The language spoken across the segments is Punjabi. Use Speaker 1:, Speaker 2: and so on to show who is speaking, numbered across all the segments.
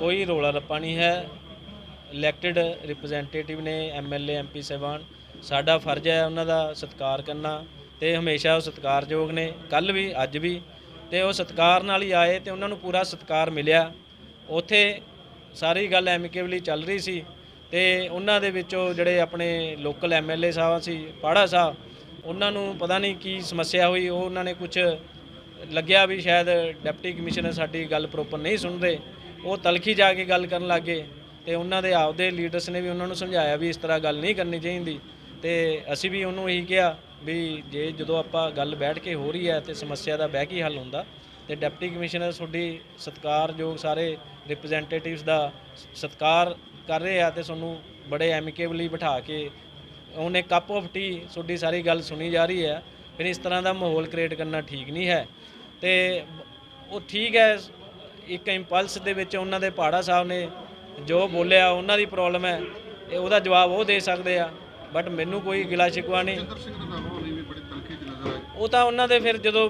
Speaker 1: ਕੋਈ ਰੋਲਾ ਰੱਪਾ ਨਹੀਂ ਹੈ। ਇਲੈਕਟਿਡ ਰਿਪਰੈਜ਼ੈਂਟੇਟਿਵ ਨੇ ਐਮਐਲਏ ਐਮਪੀ ਸਾਹਿਬਾਨ, ਸਾਡਾ ਫਰਜ਼ ਹੈ ਉਹਨਾਂ ਦਾ ਸਤਿਕਾਰ ਕਰਨਾ ਤੇ ਹਮੇਸ਼ਾ ਉਹ ਸਤਿਕਾਰਯੋਗ ਨੇ ਕੱਲ ਵੀ, ਅੱਜ ਵੀ ਤੇ ਉਹ ਸਤਿਕਾਰ ਨਾਲ ਹੀ ਆਏ ਤੇ ਉਹਨਾਂ ਨੂੰ ਪੂਰਾ ਸਤਿਕਾਰ ਮਿਲਿਆ। ਉੱਥੇ ਸਾਰੀ ਗੱਲ ਐਮਿਕੇਬਲੀ ਚੱਲ ਰਹੀ ਸੀ ਤੇ ਉਹਨਾਂ ਦੇ ਵਿੱਚੋਂ ਜਿਹੜੇ ਆਪਣੇ ਲੋਕਲ ਐਮਐਲਏ ਸਾਹਿਬ ਸੀ, ਪਾੜਾ ਸਾਹਿਬ, ਉਹਨਾਂ ਨੂੰ ਪਤਾ ਨਹੀਂ ਕੀ ਸਮੱਸਿਆ ਹੋਈ, ਉਹ ਉਹਨਾਂ ਨੇ ਕੁਝ ਲੱਗਿਆ ਵੀ ਸ਼ਾਇਦ ਡਿਪਟੀ ਕਮਿਸ਼ਨਰ ਸਾਡੀ ਗੱਲ ਪ੍ਰੋਪਰ ਨਹੀਂ ਸੁਣਦੇ। ਉਹ ਤਲਖੀ ਜਾ ਕੇ ਗੱਲ ਕਰਨ ਲੱਗੇ ਤੇ ਉਹਨਾਂ ਦੇ ਆਪਦੇ ਲੀਡਰਸ ਨੇ ਵੀ ਉਹਨਾਂ ਨੂੰ ਸਮਝਾਇਆ ਵੀ ਇਸ ਤਰ੍ਹਾਂ ਗੱਲ ਨਹੀਂ ਕਰਨੀ ਚਾਹੀਦੀ ਤੇ ਅਸੀਂ ਵੀ ਉਹਨੂੰ ਇਹੀ ਕਿਹਾ ਵੀ ਜੇ ਜਦੋਂ ਆਪਾਂ ਗੱਲ ਬੈਠ ਕੇ ਹੋ ਰਹੀ ਹੈ ਤੇ ਸਮੱਸਿਆ ਦਾ ਬਹਿ ਕੇ ਹੱਲ ਹੁੰਦਾ ਤੇ ਡਿਪਟੀ ਕਮਿਸ਼ਨਰ ਤੁਹਾਡੀ ਸਤਿਕਾਰਯੋਗ ਸਾਰੇ ਰਿਪਰੈਜ਼ੈਂਟੇਟਿਵਸ ਦਾ ਸਤਿਕਾਰ ਕਰ ਰਹੇ ਆ ਤੇ ਤੁਹਾਨੂੰ ਬੜੇ ਐਮਿਕੇਬਲੀ ਬਿਠਾ ਕੇ ਉਹਨੇ ਕੱਪ ਆਫ ਟੀ ਤੁਹਾਡੀ ਸਾਰੀ ਗੱਲ ਸੁਣੀ ਜਾ ਰਹੀ ਹੈ ਫਿਰ ਇਸ ਤਰ੍ਹਾਂ ਦਾ ਮਾਹੌਲ ਕ੍ਰੀਏਟ ਕਰਨਾ ਠੀਕ ਨਹੀਂ ਹੈ ਤੇ ਉਹ ਠੀਕ ਹੈ ਇੱਕ ਇੰਪਲਸ ਦੇ ਵਿੱਚ ਉਹਨਾਂ ਦੇ ਪਹਾੜਾ ਸਾਹਿਬ ਨੇ ਜੋ ਬੋਲਿਆ ਉਹਨਾਂ ਦੀ ਪ੍ਰੋਬਲਮ ਹੈ ਇਹ ਉਹਦਾ ਜਵਾਬ ਉਹ ਦੇ ਸਕਦੇ ਆ ਬਟ ਮੈਨੂੰ ਕੋਈ ਗਿਲਾ ਸ਼ਿਕਵਾ ਨਹੀਂ। ਉਹ ਤਾਂ ਉਹਨਾਂ ਦੇ ਫਿਰ ਜਦੋਂ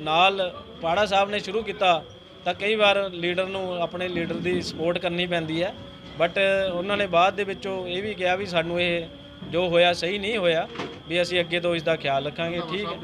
Speaker 1: ਨਾਲ ਪਾੜਾ ਸਾਹਿਬ ਨੇ ਸ਼ੁਰੂ ਕੀਤਾ ਤਾਂ ਕਈ ਵਾਰ ਲੀਡਰ ਨੂੰ ਆਪਣੇ ਲੀਡਰ ਦੀ ਸਪੋਰਟ ਕਰਨੀ ਪੈਂਦੀ ਹੈ ਬਟ ਉਹਨਾਂ ਨੇ ਬਾਅਦ ਦੇ ਵਿੱਚੋਂ ਇਹ ਵੀ ਕਿਹਾ ਵੀ ਸਾਨੂੰ ਇਹ ਜੋ ਹੋਇਆ ਸਹੀ ਨਹੀਂ ਹੋਇਆ ਵੀ ਅਸੀਂ ਅੱਗੇ ਤੋਂ ਇਸ ਦਾ ਖਿਆਲ ਰੱਖਾਂਗੇ ਠੀਕ ਹੈ।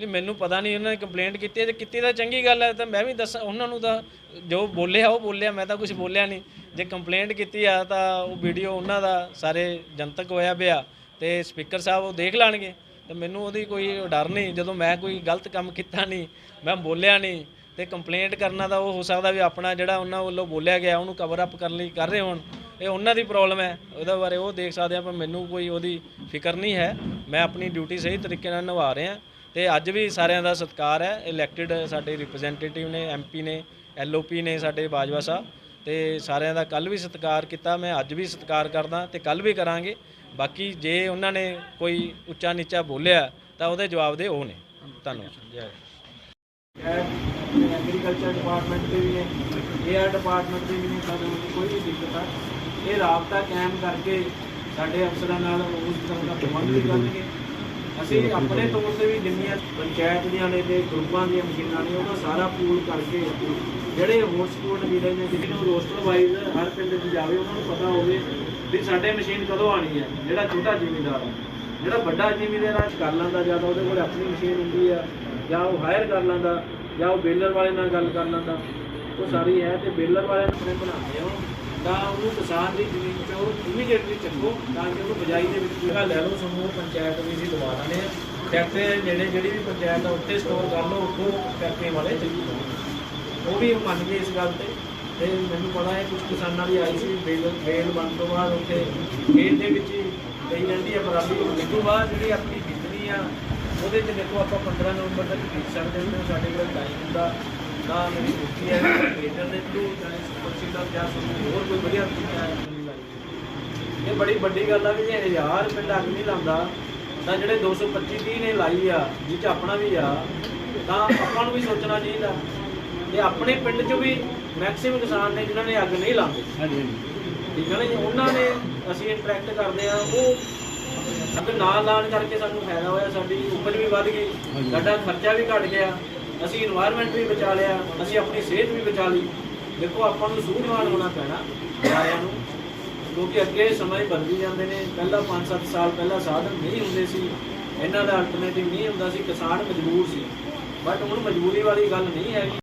Speaker 1: ਨਹੀਂ, ਮੈਨੂੰ ਪਤਾ ਨਹੀਂ ਉਹਨਾਂ ਨੇ ਕੰਪਲੇਂਟ ਕੀਤੀ ਹੈ ਜੇ ਕੀਤੀ ਤਾਂ ਚੰਗੀ ਗੱਲ ਹੈ, ਤਾਂ ਮੈਂ ਵੀ ਦੱਸਾਂ, ਉਹਨਾਂ ਨੂੰ ਤਾਂ ਜੋ ਬੋਲਿਆ, ਉਹ ਬੋਲਿਆ, ਮੈਂ ਤਾਂ ਕੁਝ ਬੋਲਿਆ ਨਹੀਂ। ਜੇ ਕੰਪਲੇਂਟ ਕੀਤੀ ਆ, ਤਾਂ ਉਹ ਵੀਡੀਓ ਉਹਨਾਂ ਦਾ ਸਾਰੇ ਜਨਤਕ ਹੋਇਆ ਪਿਆ ਤੇ ਸਪੀਕਰ ਸਾਹਿਬ ਉਹ ਦੇਖ ਲੈਣਗੇ। ਤੇ ਮੈਨੂੰ ਉਹਦੀ ਕੋਈ ਡਰ ਨਹੀਂ, ਜਦੋਂ ਮੈਂ ਕੋਈ ਗਲਤ ਕੰਮ ਕੀਤਾ ਨਹੀਂ, ਮੈਂ ਬੋਲਿਆ ਨਹੀਂ ਤੇ ਕੰਪਲੇਂਟ ਕਰਨਾ ਤਾਂ ਉਹ ਹੋ ਸਕਦਾ ਵੀ ਆਪਣਾ ਜਿਹੜਾ ਉਹਨਾਂ ਵੱਲੋਂ ਬੋਲਿਆ ਗਿਆ, ਉਹਨੂੰ ਕਵਰ ਅਪ ਕਰਨ ਲਈ ਕਰ ਰਹੇ ਹੋਣ। ਇਹ ਉਹਨਾਂ ਦੀ ਪ੍ਰੋਬਲਮ ਹੈ, ਉਹਦੇ ਬਾਰੇ ਉਹ ਦੇਖ ਸਕਦੇ ਆ, ਪਰ ਮੈਨੂੰ ਕੋਈ ਉਹਦੀ ਫਿਕਰ ਨਹੀਂ ਹੈ। ਮੈਂ ਆਪਣੀ ਡਿਊਟੀ ਸਹੀ ਤਰੀਕੇ ਨਾਲ ਨਿਭਾ ਰਿਹਾ। ਤੇ ਅੱਜ ਵੀ ਸਾਰਿਆਂ ਦਾ ਸਤਿਕਾਰ ਹੈ। ਇਲੈਕਟਿਡ ਸਾਡੇ ਰਿਪਰੈਜ਼ੈਂਟੇਟਿਵ ਨੇ ਐਮਪੀ ਨੇ ਐਲਓਪੀ ਨੇ ਸਾਡੇ ਬਾਜਵਾ ਸਾਹਿਬ। ਤੇ ਸਾਰਿਆਂ ਦਾ ਕੱਲ ਵੀ ਸਤਿਕਾਰ ਕੀਤਾ, ਮੈਂ ਅੱਜ ਵੀ ਸਤਿਕਾਰ ਕਰਦਾ ਤੇ ਕੱਲ ਵੀ ਕਰਾਂਗੇ। ਬਾਕੀ ਜੇ ਉਹਨਾਂ ਨੇ ਕੋਈ ਉੱਚਾ ਨੀਚਾ ਬੋਲਿਆ, ਤਾਂ ਉਹਦੇ ਜਵਾਬ ਦੇ ਉਹ ਨੇ। ਧੰਨਵਾਦ। ਜੈ ਐਗਰੀਕਲਚਰ ਡਿਪਾਰਟਮੈਂਟ ਦੇ ਵੀ ਨੇ ਏਆਰ ਡਿਪਾਰਟਮੈਂਟ ਦੇ ਵੀ ਨੇ ਸਾਨੂੰ ਕੋਈ ਵੀ ਦਿੱਕਤ ਆ। ਇਹ ਰਾਬਤਾ ਕਾਇਮ ਕਰਕੇ ਸਾਡੇ ਅਫਸਰਾਂ ਨਾਲ ਉਸ ਤਰ੍ਹਾਂ ਦਾ ਪ੍ਰਬੰਧ ਕਰਨਗੇ। ਅਸੀਂ ਆਪਣੇ ਤੌਰ ਤੇ ਵੀ ਜਿੰਨੀਆਂ ਪੰਚਾਇਤ ਦੀਆਂ ਨੇ ਤੇ ਗਰੁੱਪਾਂ ਦੀਆਂ ਮਸ਼ੀਨਾਂ ਨੇ ਉਹਦਾ ਸਾਰਾ ਪੂਲ ਕਰਕੇ ਜਿਹੜੇ ਹੋਰ ਹੌਟਸਪੌਟ ਵੀਰੇ ਨੇ, ਜਿਹਨੂੰ ਰੋਸਟਰ ਵਾਈਜ਼ ਹਰ ਪਿੰਡ 'ਚ ਜਾਵੇ, ਉਹਨਾਂ ਨੂੰ ਪਤਾ ਹੋਵੇ ਵੀ ਸਾਡੇ ਮਸ਼ੀਨ ਕਦੋਂ ਆਣੀ ਹੈ। ਜਿਹੜਾ ਛੋਟਾ ਜ਼ਿਮੀਂਦਾਰ ਹੈ, ਜਿਹੜਾ ਵੱਡਾ ਜ਼ਿਮੀਂਦਾਰ ਆ ਕਰ ਲੈਂਦਾ ਜਾਂ ਤਾਂ ਉਹਦੇ ਕੋਲ ਆਪਣੀ ਮਸ਼ੀਨ ਹੁੰਦੀ ਆ, ਜਾਂ ਉਹ ਹਾਇਰ ਕਰ ਲੈਂਦਾ, ਜਾਂ ਉਹ ਬੇਲਰ ਵਾਲੇ ਨਾਲ ਗੱਲ ਕਰ ਲੈਂਦਾ। ਉਹ ਸਾਰੀ ਹੈ ਤੇ ਬੇਲਰ ਵਾਲੇ ਨੂੰ ਬਣਾ ਬਣਾਉਂਦੇ ਹੋ ਤਾਂ ਉਹਨੂੰ ਕਿਸਾਨ ਦੀ ਜ਼ਮੀਨ ਚੋਂ ਇਮੀਡੀਏਟਲੀ ਚੱਕੋ, ਤਾਂ ਕਿ ਉਹਨੂੰ ਬਜਾਈ ਦੇ ਵਿੱਚ ਜਿਹੜਾ ਲੈ ਲਓ, ਸਮੂਹ, ਪੰਚਾਇਤ ਵੀ ਅਸੀਂ ਦਵਾ ਦਿੰਦੇ ਆ ਫੈਕਟਰੀ ਜਿਹੜੇ ਜਿਹੜੀ ਵੀ ਪੰਚਾਇਤ ਆ, ਉੱਥੇ ਸਟੋਰ ਕਰ ਲਓ, ਉੱਥੋਂ ਫੈਕਟਰੀ ਵਾਲੇ ਚੱਕੀ ਉਹ ਵੀ ਮੰਨ ਗਏ ਇਸ ਗੱਲ ਤੇ। ਤੇ ਮੈਨੂੰ ਪਤਾ ਹੈ ਕੁਝ ਕਿਸਾਨਾਂ ਦੀ ਆਈ ਸੀ, ਬੇਲ ਬੇਲ ਬਣ ਤੋਂ ਬਾਅਦ ਉੱਥੇ ਖੇਤ ਦੇ ਵਿੱਚ ਹੀ ਜਾਂਦੀ ਹੈ ਬਰਾਬਰੀ ਉਸ ਤੋਂ ਬਾਅਦ ਜਿਹੜੀ ਆਪਣੀ ਬਿਜਲੀ ਆ, ਉਹਦੇ 'ਚ ਦੇਖੋ ਆਪਾਂ 15 ਨਵੰਬਰ ਤੱਕ ਖਰੀਦ ਸਕਦੇ ਹਾਂ, ਸਾਡੇ ਕੋਲ ਟਾਈਮ ਹੁੰਦਾ। ਤਾਂ ਮੇਰੀ ਬੇਨਤੀ ਹੈ ਕਿ ਖਰੀਦਣ ਦੇ ਥਰੂ ਚਾਹੇ ਸੁਪਰ ਸੀਡਰ ਜਾਂ ਤੁਹਾਨੂੰ ਹੋਰ ਕੋਈ ਵਧੀਆ ਤਰੀਕਾ ਹੈ ਨਹੀਂ ਲੱਗਦੀ ਇਹ ਬੜੀ ਵੱਡੀ ਗੱਲ ਆ ਵੀ ਜੇ 1000 ਪਿੰਡ ਅੱਗ ਨਹੀਂ ਲਾਉਂਦਾ ਤਾਂ ਜਿਹੜੇ 225 30 ਨੇ ਲਾਈ ਆ ਜਿਹ ਚ ਆਪਣਾ ਵੀ ਆ ਤਾਂ ਆਪਾਂ ਨੂੰ ਵੀ ਸੋਚਣਾ ਚਾਹੀਦਾ। ਕਿ ਆਪਣੇ ਪਿੰਡ 'ਚ ਵੀ ਮੈਕਸਿਮਮ ਕਿਸਾਨ ਨੇ ਜਿਨ੍ਹਾਂ ਨੇ ਅੱਗ ਨਹੀਂ ਲਾਉਂਦੇ।
Speaker 2: ਹਾਂਜੀ
Speaker 1: ਠੀਕ ਹੈ ਨਾ ਜੀ? ਉਹਨਾਂ ਨੇ ਅਸੀਂ ਇੰਟਰੈਕਟ ਕਰਦੇ ਆ ਉਹ ਅੱਗ ਨਾ ਲਾਣ ਕਰਕੇ ਸਾਨੂੰ ਫਾਇਦਾ ਹੋਇਆ ਸਾਡੀ ਉਪਜ ਵੀ ਵੱਧ ਗਈ ਸਾਡਾ ਖਰਚਾ ਵੀ ਘਟ ਗਿਆ। ਅਸੀਂ এনवायरमेंट ਵੀ ਬਚਾ ਲਿਆ, ਅਸੀਂ ਆਪਣੀ ਸਿਹਤ ਵੀ ਬਚਾ ਲਈ। ਦੇਖੋ, ਆਪਾਂ ਨੂੰ ਸੂਝਵਾਨ ਹੋਣਾ ਪੈਣਾ ਸਾਰਿਆਂ ਨੂੰ, ਕਿਉਂਕਿ ਅੱਗੇ ਸਮੇਂ ਬਦਲੀ ਜਾਂਦੇ ਨੇ। ਪਹਿਲਾਂ 5-7 ਸਾਲ ਪਹਿਲਾਂ ਸਾਧਨ ਨਹੀਂ ਹੁੰਦੇ ਸੀ। ਇਹਨਾਂ ਦਾ ਅਲਟਰਨੇਟਿਵ ਨਹੀਂ ਹੁੰਦਾ ਸੀ। ਕਿਸਾਨ ਮਜਬੂਰ ਸੀ। ਬਟ ਹੁਣ ਮਜਬੂਰੀ ਵਾਲੀ ਗੱਲ ਨਹੀਂ ਹੈਗੀ।